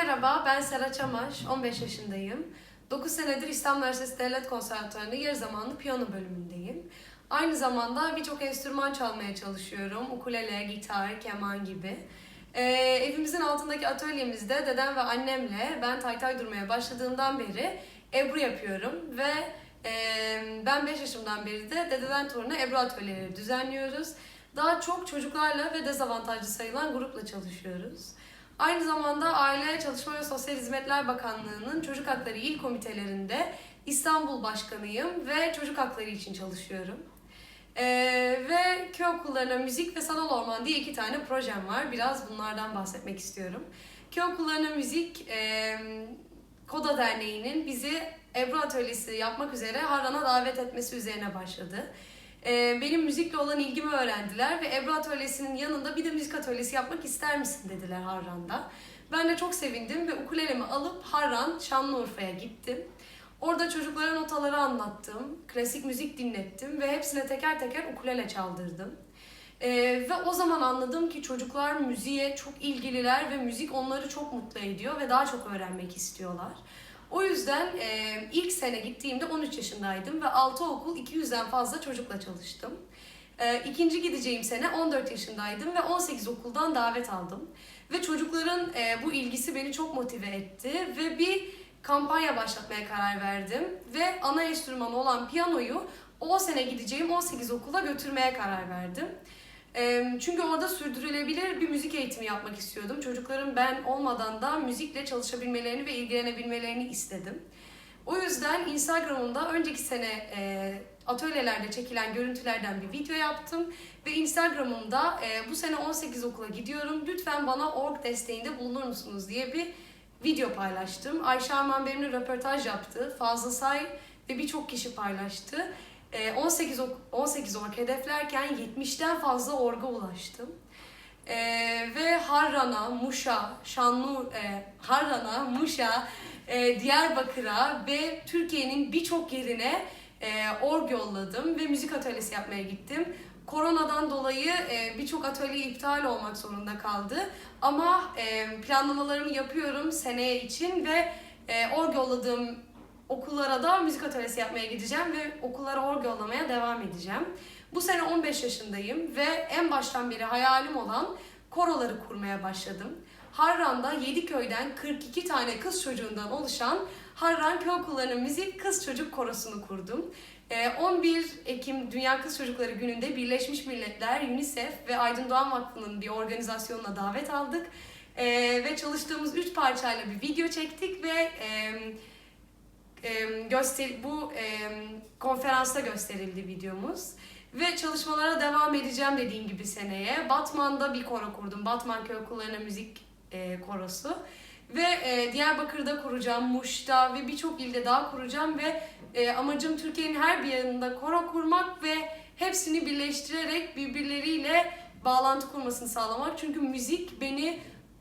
Merhaba, ben Sera Çamaş, 15 yaşındayım. 9 senedir İstanbul Üniversitesi Devlet Konservatuvarı'nda yarı zamanlı piyano bölümündeyim. Aynı zamanda birçok enstrüman çalmaya çalışıyorum. Ukulele, gitar, keman gibi. Ee, evimizin altındaki atölyemizde dedem ve annemle ben taytay durmaya başladığımdan beri Ebru yapıyorum ve e, ben 5 yaşımdan beri de dededen toruna Ebru atölyeleri düzenliyoruz. Daha çok çocuklarla ve dezavantajlı sayılan grupla çalışıyoruz. Aynı zamanda Aile, Çalışma ve Sosyal Hizmetler Bakanlığı'nın Çocuk Hakları İl Komitelerinde İstanbul Başkanıyım ve çocuk hakları için çalışıyorum. Ee, ve köy okullarına müzik ve sanal orman diye iki tane projem var. Biraz bunlardan bahsetmek istiyorum. Köy okullarına müzik, e, Koda Derneği'nin bizi Ebru Atölyesi yapmak üzere Harran'a davet etmesi üzerine başladı. Ee, benim müzikle olan ilgimi öğrendiler ve Ebru Atölyesi'nin yanında bir de müzik atölyesi yapmak ister misin dediler Harran'da. Ben de çok sevindim ve ukulelemi alıp Harran, Şanlıurfa'ya gittim. Orada çocuklara notaları anlattım, klasik müzik dinlettim ve hepsine teker teker ukulele çaldırdım. Ee, ve o zaman anladım ki çocuklar müziğe çok ilgililer ve müzik onları çok mutlu ediyor ve daha çok öğrenmek istiyorlar. O yüzden e, ilk sene gittiğimde 13 yaşındaydım ve 6 okul 200'den fazla çocukla çalıştım. E, ikinci gideceğim sene 14 yaşındaydım ve 18 okuldan davet aldım. Ve çocukların e, bu ilgisi beni çok motive etti ve bir kampanya başlatmaya karar verdim. Ve ana enstrümanı olan piyanoyu o sene gideceğim 18 okula götürmeye karar verdim. Çünkü orada sürdürülebilir bir müzik eğitimi yapmak istiyordum. Çocukların ben olmadan da müzikle çalışabilmelerini ve ilgilenebilmelerini istedim. O yüzden Instagram'ımda önceki sene e, atölyelerde çekilen görüntülerden bir video yaptım. Ve Instagram'ımda e, bu sene 18 okula gidiyorum. Lütfen bana org desteğinde bulunur musunuz diye bir video paylaştım. Ayşe Arman benimle röportaj yaptı. Fazıl Say ve birçok kişi paylaştı. Ee, 18 ok- 18 org hedeflerken 70'ten fazla orga ulaştım. Ee, ve Harran'a, Muş'a, Şanlı, e, Harran'a, Muş'a, e, Diyarbakır'a ve Türkiye'nin birçok yerine e, org yolladım ve müzik atölyesi yapmaya gittim. Koronadan dolayı e, birçok atölye iptal olmak zorunda kaldı. Ama e, planlamalarımı yapıyorum seneye için ve e, org yolladığım okullara da müzik atölyesi yapmaya gideceğim ve okullara org yollamaya devam edeceğim. Bu sene 15 yaşındayım ve en baştan beri hayalim olan koroları kurmaya başladım. Harran'da 7 köyden 42 tane kız çocuğundan oluşan Harran Köy Okulları'nın Müzik Kız Çocuk Korosu'nu kurdum. Ee, 11 Ekim Dünya Kız Çocukları Günü'nde Birleşmiş Milletler, UNICEF ve Aydın Doğan Vakfı'nın bir organizasyonuna davet aldık. Ee, ve çalıştığımız 3 parçayla bir video çektik ve göster bu e, konferansta gösterildi videomuz. Ve çalışmalara devam edeceğim dediğim gibi seneye. Batman'da bir koro kurdum. Batman Köy Okulları'na müzik e, korosu. Ve e, Diyarbakır'da kuracağım, Muş'ta ve birçok ilde daha kuracağım ve e, amacım Türkiye'nin her bir yanında koro kurmak ve hepsini birleştirerek birbirleriyle bağlantı kurmasını sağlamak. Çünkü müzik beni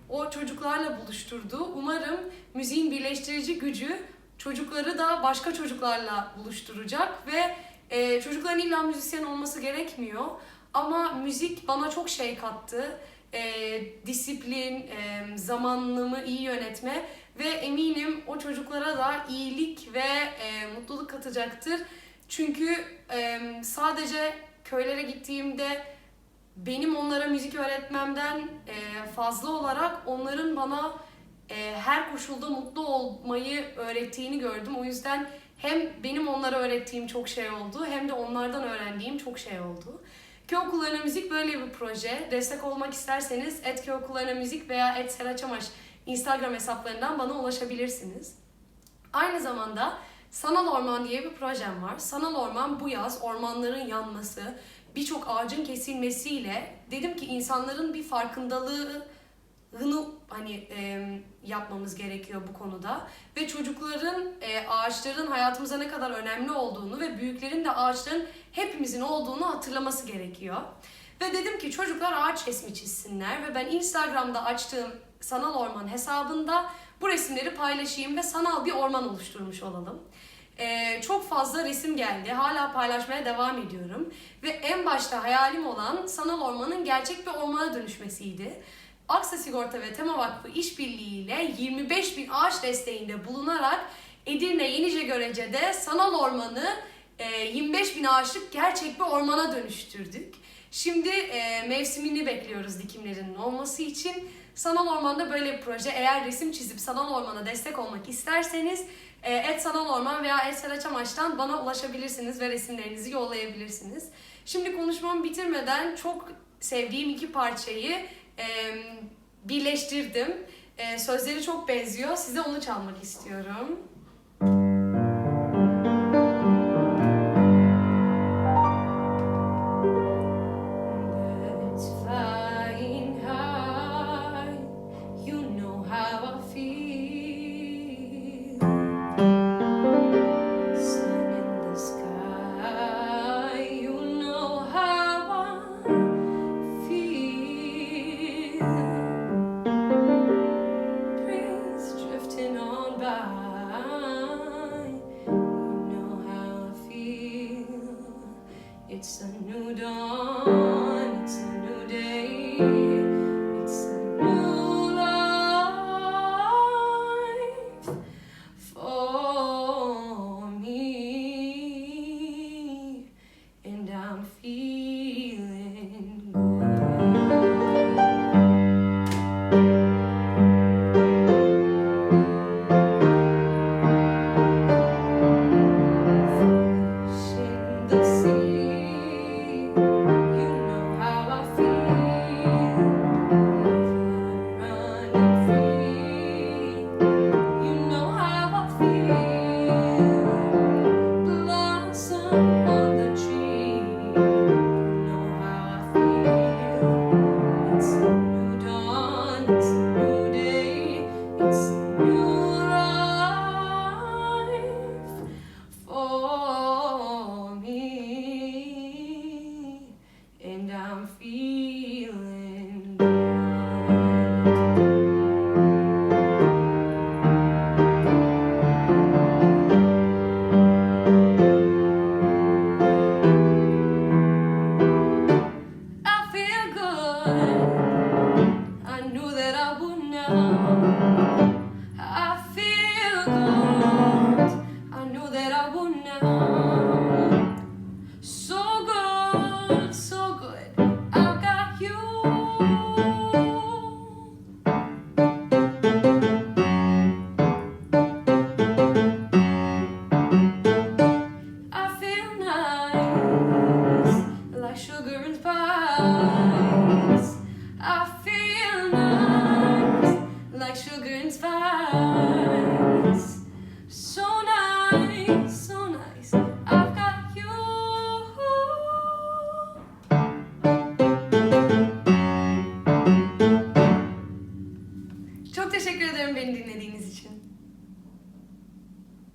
o çocuklarla buluşturdu. Umarım müziğin birleştirici gücü çocukları da başka çocuklarla buluşturacak ve e, çocukların illa müzisyen olması gerekmiyor. Ama müzik bana çok şey kattı. E, disiplin, e, zamanımı iyi yönetme ve eminim o çocuklara da iyilik ve e, mutluluk katacaktır. Çünkü e, sadece köylere gittiğimde benim onlara müzik öğretmemden e, fazla olarak onların bana e, her koşulda mutlu olmayı öğrettiğini gördüm. O yüzden hem benim onlara öğrettiğim çok şey oldu hem de onlardan öğrendiğim çok şey oldu. Köy Okullarına Müzik böyle bir proje. Destek olmak isterseniz et Köy Okullarına Müzik veya et Sera Çamaş Instagram hesaplarından bana ulaşabilirsiniz. Aynı zamanda Sanal Orman diye bir projem var. Sanal Orman bu yaz ormanların yanması, birçok ağacın kesilmesiyle dedim ki insanların bir farkındalığı hını hani e, yapmamız gerekiyor bu konuda ve çocukların e, ağaçların hayatımıza ne kadar önemli olduğunu ve büyüklerin de ağaçların hepimizin olduğunu hatırlaması gerekiyor. Ve dedim ki çocuklar ağaç resmi çizsinler ve ben Instagram'da açtığım sanal orman hesabında bu resimleri paylaşayım ve sanal bir orman oluşturmuş olalım. Ee, çok fazla resim geldi. Hala paylaşmaya devam ediyorum. Ve en başta hayalim olan sanal ormanın gerçek bir ormana dönüşmesiydi. Aksa Sigorta ve Tema Vakfı işbirliğiyle 25 bin ağaç desteğinde bulunarak Edirne Yenice Görece'de sanal ormanı e, 25 bin ağaçlık gerçek bir ormana dönüştürdük. Şimdi e, mevsimini bekliyoruz dikimlerinin olması için. Sanal Orman'da böyle bir proje. Eğer resim çizip Sanal Orman'a destek olmak isterseniz e, et Sanal Orman veya et Selaçamaç'tan bana ulaşabilirsiniz ve resimlerinizi yollayabilirsiniz. Şimdi konuşmamı bitirmeden çok sevdiğim iki parçayı e, birleştirdim. E, sözleri çok benziyor. Size onu çalmak istiyorum.